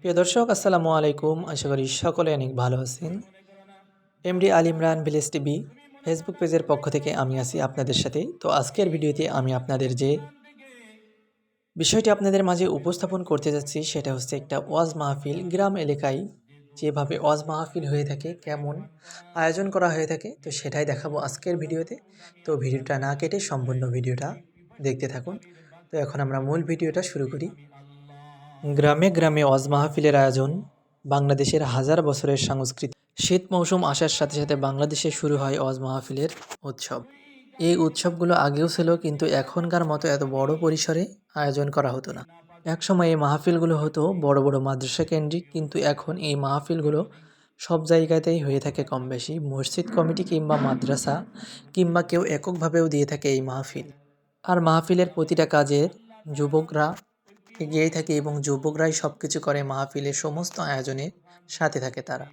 প্রিয় দর্শক, আসসালামু আলাইকুম। আশা করি সকলে অনেক ভালো আছেন। MD Al Imran village TV Facebook পেজের পক্ষ থেকে আমি আছি আপনাদের সাথে। তো আজকের ভিডিওতে আমি আপনাদের যে বিষয়টি আপনাদের মাঝে উপস্থাপন করতে যাচ্ছি, সেটা হচ্ছে একটা ওয়াজ মাহফিল। গ্রাম এলাকায় যেভাবে ওয়াজ মাহফিল হয়ে থাকে, কেমন আয়োজন করা হয়ে থাকে, তো সেটাই দেখাবো আজকের ভিডিওতে। তো ভিডিওটা না কেটে সম্পূর্ণ ভিডিওটা দেখতে থাকুন। তো এখন আমরা মূল ভিডিওটা শুরু করি। গ্রামে গ্রামে ওয়াজ মাহফিলের আয়োজন বাংলাদেশের হাজার বছরের সংস্কৃতি। শীত মৌসুম আসার সাথে সাথে বাংলাদেশে শুরু হয় ওয়াজ মাহফিলের উৎসব। এই উৎসবগুলো আগেও ছিল, কিন্তু এখনকার মতো এত বড় পরিসরে আয়োজন করা হতো না। একসময় এই মাহফিলগুলো হতো বড় বড় মাদ্রাসা কেন্দ্রিক, কিন্তু এখন এই মাহফিলগুলো সব জায়গাতেই হয়ে থাকে কম বেশি মসজিদ কমিটি কিংবা মাদ্রাসা কিংবা কেউ এককভাবেও দিয়ে থাকে এই মাহফিল। আর মাহফিলের প্রতিটা কাজের যুবকরা এগিয়েই থাকে এবং যুবকরাই সব কিছু করে মাহফিলের সমস্ত আয়োজনের সাথে থাকে তারা।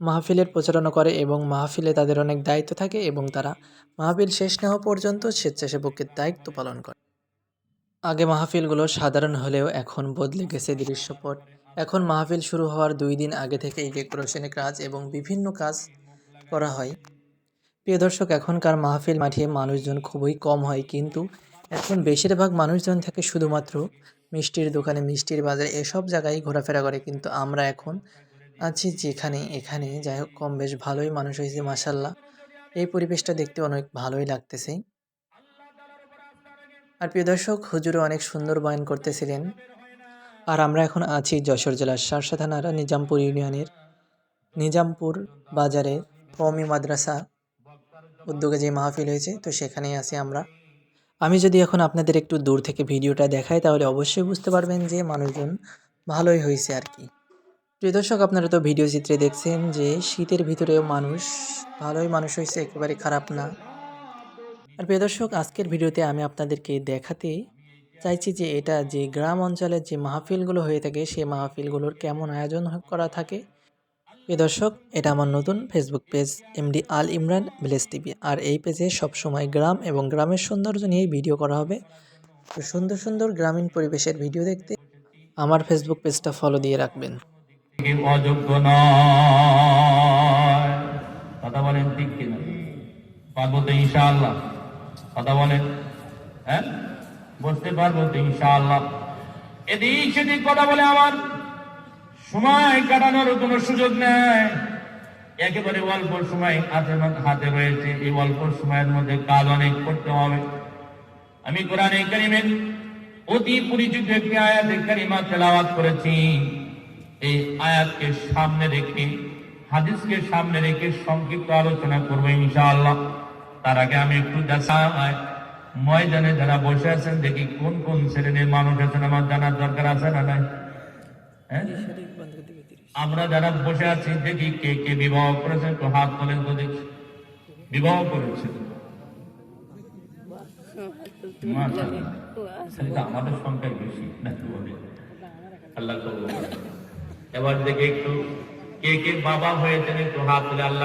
মাহফিলের প্রচারণা করে এবং মাহফিলে তাদের অনেক দায়িত্ব থাকে এবং তারা মাহফিল শেষ না হওয়া পর্যন্ত স্বেচ্ছাসেবকের দায়িত্ব পালন করে। আগে মাহফিলগুলো সাধারণ হলেও এখন বদলে গেছে দৃশ্যপট। এখন মাহফিল শুরু হওয়ার দুই দিন আগে থেকে থেকেই ডেকোরেশনের কাজ এবং বিভিন্ন কাজ করা হয়। প্রিয় দর্শক, এখনকার মাহফিল মাঠে মানুষজন খুবই কম হয়, কিন্তু এখন বেশিরভাগ মানুষজন থাকে শুধুমাত্র মিষ্টির দোকানে, মিষ্টির বাজারে এসব জায়গায় ঘোরাফেরা করে। কিন্তু আমরা এখন আছি যেখানে, এখানে। যাই হোক, কম বেশ ভালোই মানুষ হয়েছে মাসাল্লাহ এই পরিবেশটা দেখতে অনেক ভালোই লাগতেছে। আর প্রিয় দর্শক, হুজুরও অনেক সুন্দর বয়ান করতেছিলেন। আর আমরা এখন আছি যশোর জেলার শার্শা থানার নিজামপুর ইউনিয়নের নিজামপুর বাজারে কমি মাদ্রাসা উদ্যোগে যে মাহফিল হয়েছে, তো সেখানেই আছি আমরা। আমি যদি এখন আপনাদের একটু দূর থেকে ভিডিওটা দেখাই, তাহলে অবশ্যই বুঝতে পারবেন যে মানুষজন ভালোই হয়েছে আর কি। প্রিয় দর্শক, আপনারা তো ভিডিও চিত্রে দেখছেন যে শীতের ভিতরেও মানুষ, ভালোই মানুষ হয়েছে, একেবারে খারাপ না। আর প্রিয় দর্শক, আজকের ভিডিওতে আমি আপনাদেরকে দেখাতে চাইছি যে এটা যে গ্রাম অঞ্চলের যে মাহফিলগুলো হয়ে থাকে সেই মাহফিলগুলোর কেমন আয়োজন করা থাকে প্রিয় দর্শক, এটা আমার নতুন Facebook page MD Al Imran village TV আর এই পেজে সবসময় গ্রাম এবং গ্রামের সৌন্দর্য নিয়েই ভিডিও করা হবে। তো সুন্দর সুন্দর গ্রামীণ পরিবেশের ভিডিও দেখতে আমার ফেসবুক পেজটা ফলো দিয়ে রাখবেন। বলেন বলেন হ্যাঁ? বসতে পারব তো ইনশাআল্লাহ। কথা বলে আমার সময় কাটানোর কোনো সুযোগ নেই। একেবারে অল্প সময় হাতে হাতে রয়েছে। এই অল্প সময়ের মধ্যে কাজ অনেক করতে হবে। আমি কোরআনে কারিমের অতি পরিচিত একটি আয়াত কারিমা তেলাওয়াত করেছি। এই আয়াতকে সামনে রেখে, হাদিসকে সামনে রেখে সংক্ষিপ্ত আলোচনা করব ইনশাআল্লাহ। তার আগে আমি একটু দেখা ময়দানে যারা বসে আছেন, দেখি কোন কোন শ্রেণির মানুষ আছেন আমার জানার দরকার আছে না নাই? আমরা যারা বসে আছি দেখি কে কে বিবাহ করেছে একটু হাত তোলেন তো দেখি। বিবাহ করেছে আমাদের সংখ্যাই বেশি না আল্লাহ এবার দেখে একটু কে কে বাবা হয়েছেন একটু হাত তুলে আল্লাহ